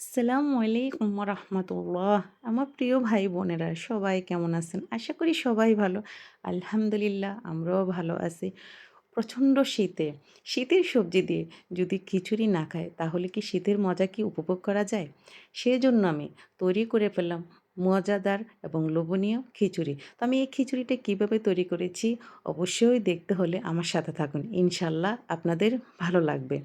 আসসালামু আলাইকুম রহমতুল্লাহ আমার প্রিয় ভাই বোনেরা, সবাই কেমন আছেন? আশা করি সবাই ভালো। আলহামদুলিল্লাহ, আমরাও ভালো আছি। প্রচণ্ড শীতে, শীতের সবজি দিয়ে যদি খিচুড়ি না খায় তাহলে কি শীতের মজা কি উপভোগ করা যায়? সেই জন্য আমি তৈরি করে ফেললাম মজাদার এবং লোভনীয় খিচুড়ি। তো আমি এই খিচুড়িটা কীভাবে তৈরি করেছি, অবশ্যই দেখতে হলে আমার সাথে থাকুন। ইনশাল্লাহ আপনাদের ভালো লাগবে।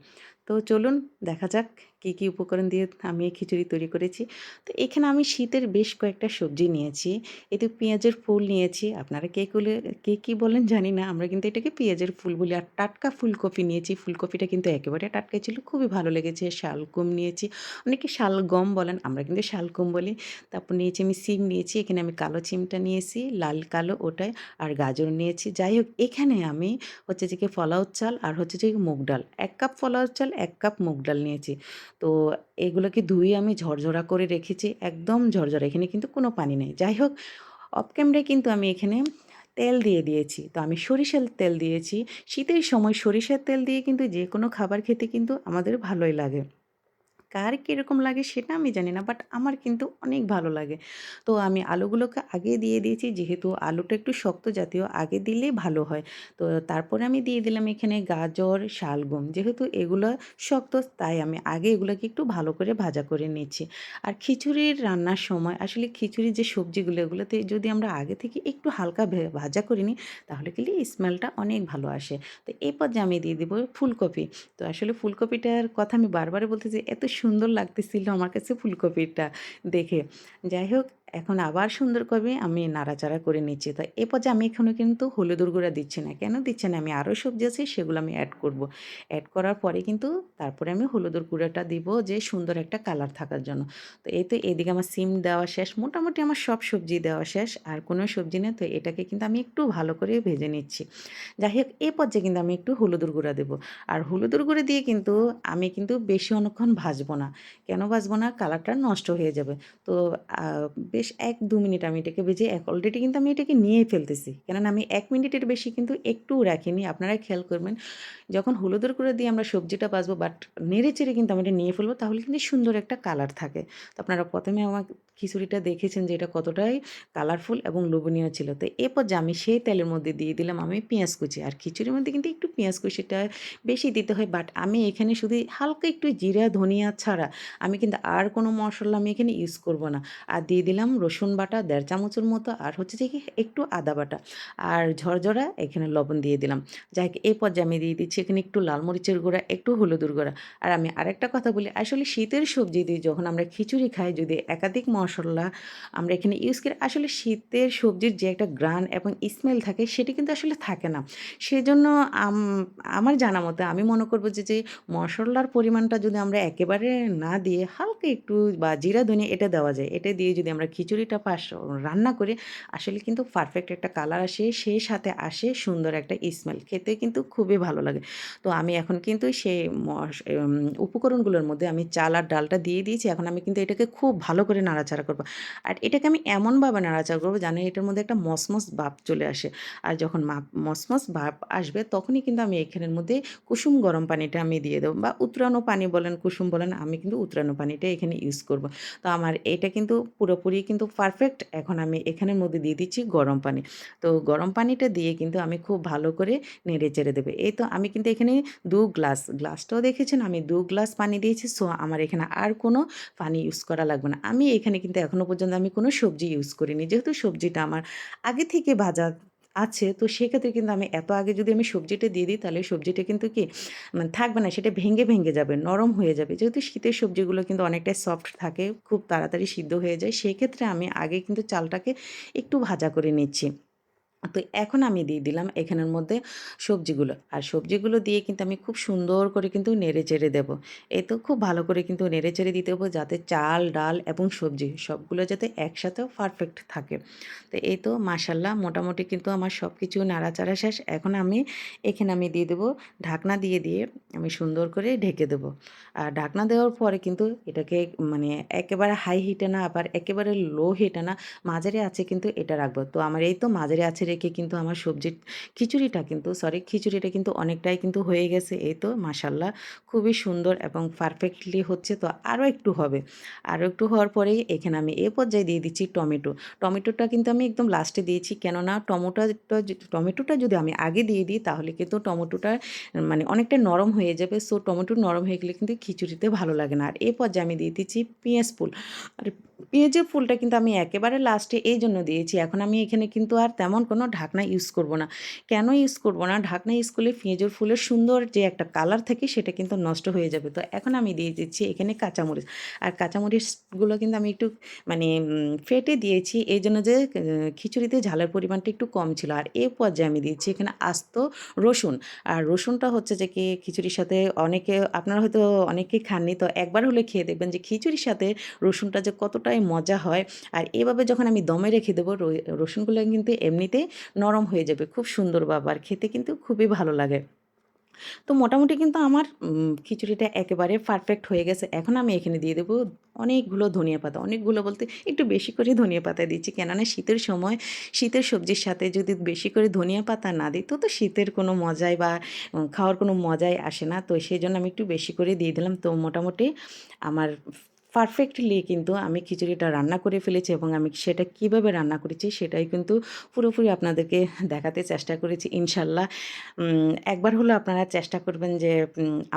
তো চলুন দেখা যাক কী কী উপকরণ দিয়ে আমি এই খিচুড়ি তৈরি করেছি। তো এখানে আমি শীতের বেশ কয়েকটা সবজি নিয়েছি। এতে পেঁয়াজের ফুল নিয়েছি। আপনারা কে কুলে, কে কী বলেন জানি না। আমরা কিন্তু এটাকে পেঁয়াজের ফুল বলি। আর টাটকা ফুলকপি নিয়েছি। ফুলকপিটা কিন্তু একেবারে টাটকা ছিল। খুবই ভালো লেগেছে। শালগম নিয়েছি। অনেকে শালগম বলেন, আমরা কিন্তু শালগম বলি। তারপর নিয়েছি আমি সিম নিয়েছি। এখানে আমি কালো সিমটা নিয়েছি, লাল, কালো ওটাই, আর গাজর নিয়েছি। যাই হোক, এখানে আমি হচ্ছে যে কি ফলাউর চাল আর হচ্ছে যে মুগ ডাল। এক কাপ ফলাউর চাল এক কাপ মুগ ডাল নিয়েছি। তো এগুলোকে ধুয়ে আমি ঝরঝরা করে রেখেছি, একদম ঝরঝরা, এখানে কিন্তু কোনো পানি নেই। যাই হোক অফ ক্যামেরায় কিন্তু আমি এখানে তেল দিয়ে দিয়েছি। তো আমি সরিষার তেল দিয়েছি। শীতের সময় সরিষার তেল দিয়ে কিন্তু যে কোনো খাবার খেতে কিন্তু আমাদের ভালোই লাগে। কার কীরকম লাগে সেটা আমি জানি না বাট আমার কিন্তু অনেক ভালো লাগে। তো আমি আলুগুলোকে আগে দিয়ে দিয়েছি, যেহেতু আলুটা একটু শক্ত জাতীয়, আগে দিলেই ভালো হয়। তো তারপরে আমি দিয়ে দিলাম এখানে গাজর, শালগম, যেহেতু এগুলো শক্ত, তাই আমি আগে এগুলোকে একটু ভালো করে ভাজা করে নিচ্ছি। আর খিচুড়ির রান্নার সময়, আসলে খিচুড়ির যে সবজিগুলো, এগুলোতে যদি আমরা আগে থেকে একটু হালকা ভাজা করে নিই, তাহলে কিন্তু স্মেলটা অনেক ভালো আসে। তো এরপর যে আমি দিয়ে দেবো ফুলকপি। তো আসলে ফুলকপিটার কথা আমি বারবারই বলতেছি, এত সুন্দর লাগতেছিল আমার কাছে ফুলকপিটা দেখে। যাই হোক এখন আবার সুন্দর করে আমি নাড়াচাড়া করে নিচ্ছি। তো এ পর্যায়ে আমি এখানে কিন্তু হলুদুর গুঁড়া দিচ্ছি না। কেন দিচ্ছি না? আমি আরও সবজি আছে, সেগুলো আমি অ্যাড করব। অ্যাড করার পরে কিন্তু তারপরে আমি হলুদুর গুঁড়াটা দিব যে সুন্দর একটা কালার থাকার জন্য। তো এই তো এদিকে আমার সিম দেওয়া শেষ। মোটামুটি আমার সব সবজি দেওয়া শেষ। আর কোনো সবজি নেই, তো এটাকে কিন্তু আমি একটু ভালো করে ভেজে নিচ্ছি। যাই হোক, এ পর্যায়ে কিন্তু আমি একটু হলুদুর গুঁড়া দেবো। আর হলুদুর গুঁড়ো দিয়ে কিন্তু আমি কিন্তু বেশি অনেকক্ষণ ভাজবো না। কেন ভাজবো না? কালারটা নষ্ট হয়ে যাবে। তো বেশ এক দু মিনিট আমি এটাকে ভেজে এক অলরেডি কিন্তু আমি এটাকে নিয়ে ফেলতেছি। কেননা আমি এক মিনিটের বেশি কিন্তু একটুও রাখিনি। আপনারা খেয়াল করবেন, যখন হলুদের করে দিয়ে আমরা সবজিটা বাজবো বাট নেড়ে চেড়ে কিন্তু আমি এটা নিয়ে ফেলব, তাহলে কিন্তু সুন্দর একটা কালার থাকে। তো আপনারা প্রথমে আমার খিচুড়িটা দেখেছেন যে এটা কতটাই কালারফুল এবং লোভনীয় ছিল। তো এরপর যে আমি সেই তেলের মধ্যে দিয়ে দিলাম আমি পেঁয়াজ কুচি। আর খিচুড়ির মধ্যে কিন্তু একটু পেঁয়াজ কুচিটা বেশি দিতে হয় বাট আমি এখানে শুধু হালকা একটু জিরা, ধনিয়া ছাড়া আমি কিন্তু আর কোনো মশলা আমি এখানে ইউজ করব না। আর দিয়ে দিলাম রসুন বাটা, দেড় চামচের মতো, আর হচ্ছে যে একটু আদা বাটা, আর ঝরঝরা এখানে লবণ দিয়ে দিলাম। যাই এই পর্যায়ে আমি দিয়ে দিচ্ছি এখানে একটু লাল মরিচের গুঁড়া, একটু হলুদের গুঁড়া। আর আমি আরেকটা কথা বলি, আসলে শীতের সবজি দিয়ে যখন আমরা খিচুড়ি খাই, যদি একাধিক মশলা আমরা এখানে ইউজ করি, আসলে শীতের সবজির যে একটা গ্রান এবং স্মেল থাকে, সেটি কিন্তু আসলে থাকে না। সেজন্য আমার জানা মতে আমি মনে করব যে যে মশলার পরিমাণটা যদি আমরা একেবারে না দিয়ে হালকা একটু বা জিরা, ধনিয়া এটা দেওয়া যায়, এটা দিয়ে যদি আমরা খিচুড়িটা পাশ রান্না করে আসলে কিন্তু পারফেক্ট একটা কালার আসে সেই সাথে আসে সুন্দর একটা স্মেল খেতে কিন্তু খুবই ভালো লাগে। তো আমি এখন কিন্তু সেই উপকরণগুলোর মধ্যে আমি চাল আর ডালটা দিয়ে দিয়েছি। এখন আমি কিন্তু এটাকে খুব ভালো করে নাড়াচাড়া করব। আর এটাকে আমি এমনভাবে নাড়াচাড়া করব জানি এটার মধ্যে একটা মসমস ভাব চলে আসে। আর যখন মসমস ভাব আসবে তখনই কিন্তু আমি এখানের মধ্যে কুসুম গরম পানিটা আমি দিয়ে দেবো বা উতরানো পানি বলেন, কুসুম বলেন, আমি কিন্তু উতরানো পানিটা এখানে ইউজ করব। তো আমার এটা কিন্তু পুরোপুরি কিন্তু পারফেক্ট এখন আমি এখানের মধ্যে দিয়ে দিচ্ছি গরম পানি। তো গরম পানিটা দিয়ে কিন্তু আমি খুব ভালো করে নেড়ে চেড়ে দেবে। এই তো আমি কিন্তু এখানে দু গ্লাস, গ্লাসটাও দেখেছেন? আমি দু গ্লাস পানি দিয়েছি, সো আমার এখানে আর কোনো পানি ইউজ করা লাগবে না। আমি এখানে কিন্তু এখনও পর্যন্ত আমি কোনো সবজি ইউজ করিনি। যেহেতু সবজিটা আমার আগে থেকে ভাজা আছে, তো সেক্ষেত্রে কিন্তু আমি এত আগে যদি আমি সবজিটা দিয়ে দিই, তাহলে সবজিটা কিন্তু কি মানে থাকবে না, সেটা ভেঙে ভেঙে যাবে, নরম হয়ে যাবে। যেহেতু শীতের সবজিগুলো কিন্তু অনেকটাই সফট থাকে, খুব তাড়াতাড়ি সিদ্ধ হয়ে যায়, সেক্ষেত্রে আমি আগে কিন্তু চালটাকে একটু ভাজা করে নিচ্ছি। তো এখন আমি দিয়ে দিলাম এখানের মধ্যে সবজিগুলো। আর সবজিগুলো দিয়ে কিন্তু আমি খুব সুন্দর করে কিন্তু নেড়ে চেড়ে দেবো। এই তো খুব ভালো করে কিন্তু নেড়ে চেড়ে দিতে হব যাতে চাল, ডাল এবং সবজি সবগুলো যাতে একসাথেও পারফেক্ট থাকে। তো এই তো মাসাল্লাহ মোটামুটি কিন্তু আমার সব কিছু নাড়াচাড়া শেষ। এখন আমি এখানে আমি দিয়ে দেবো ঢাকনা দিয়ে দিয়ে আমি সুন্দর করে ঢেকে দেবো। আর ঢাকনা দেওয়ার পরে কিন্তু এটাকে মানে একেবারে হাই হিটে না আবার একেবারে লো হিটে না মাঝারি আছে কিন্তু এটা রাখব। তো আমার এই তো মাঝারি আছে রেখে কিন্তু আমার সবজির খিচুড়িটা কিন্তু সরি খিচুড়িটা কিন্তু অনেকটাই কিন্তু হয়ে গেছে। এই তো মাসাল্লাহ খুবই সুন্দর এবং পারফেক্টলি হচ্ছে, তো আরও একটু হবে। আরও একটু হওয়ার পরেই এখানে আমি এ পর্যায়ে দিয়ে দিচ্ছি টমেটো। টমেটোটা কিন্তু আমি একদম লাস্টে দিয়েছি, কেননা টমেটোটা টমেটোটা যদি আমি আগে দিয়ে দিই, তাহলে কিন্তু টমেটোটা মানে অনেকটা নরম হয়ে যাবে। সো টমেটো নরম হয়ে গেলে কিন্তু খিচুড়িতে ভালো লাগে না। আর এই পর্যায়ে আমি দিয়ে দিচ্ছি পেঁয়াজ ফুল। আর পেঁয়াজের ফুলটা কিন্তু আমি একেবারে লাস্টে এই জন্য দিয়েছি। এখন আমি এখানে কিন্তু আর তেমন কোনো ঢাকনা ইউজ করব না। কেন ইউজ করব না? ঢাকনা ইউজ করলে পেঁয়াজের ফুলের সুন্দর যে একটা কালার থাকে সেটা কিন্তু নষ্ট হয়ে যাবে। তো এখন আমি দিয়ে দিচ্ছি এখানে কাঁচামরিচ। আর কাঁচামরিচগুলো কিন্তু আমি একটু মানে ফেটে দিয়েছি। এই জন্য যে খিচুড়িতে ঝালের পরিমাণটা একটু কম ছিল। আর এই পর্যায়ে আমি দিচ্ছি এখানে আস্ত রসুন। আর রসুনটা হচ্ছে যে কি, খিচুড়ির সাথে অনেকে, আপনারা হয়তো অনেকেই খাননি, তো একবার হলে খেয়ে দেখবেন যে খিচুড়ির সাথে রসুনটা যে কতটাই মজা হয়। আর এভাবে যখন আমি দমে রেখে দেবো রসুনগুলো কিন্তু এমনিতে নরম হয়ে যাবে। খুব সুন্দর আর খেতে কিন্তু খুবই ভালো লাগে। তো মোটামুটি কিন্তু আমার খিচুড়িটা একেবারে পারফেক্ট হয়ে গেছে। এখন আমি এখানে দিয়ে দেবো অনেকগুলো ধনিয়া পাতা। অনেকগুলো বলতে একটু বেশি করে ধনিয়া পাতা দিচ্ছি। কেননা শীতের সময় শীতের সবজির সাথে যদি বেশি করে ধনিয়া পাতা না দিই, তো তো শীতের কোনো মজাই বা খাওয়ার কোনো মজাই আসে না। তো সেই জন্য আমি একটু বেশি করে দিয়ে দিলাম। তো মোটামুটি আমার পারফেক্টলি কিন্তু আমি খিচুড়িটা রান্না করে ফেলেছি এবং আমি সেটা কীভাবে রান্না করেছি সেটাই কিন্তু পুরোপুরি আপনাদেরকে দেখাতে চেষ্টা করেছি, ইনশাল্লাহ। একবার হলো আপনারা চেষ্টা করবেন যে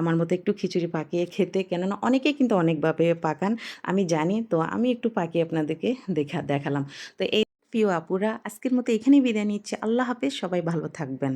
আমার মতো একটু খিচুড়ি পাকিয়ে খেতে। কেননা অনেকেই কিন্তু অনেকভাবে পাকান, আমি জানি, তো আমি একটু পাকিয়ে আপনাদেরকে দেখা, দেখালাম। তো এই প্রিয় আপুরা, আজকের মতো এখানেই বিদায় নিচ্ছি। আল্লাহ হাফেজ, সবাই ভালো থাকবেন।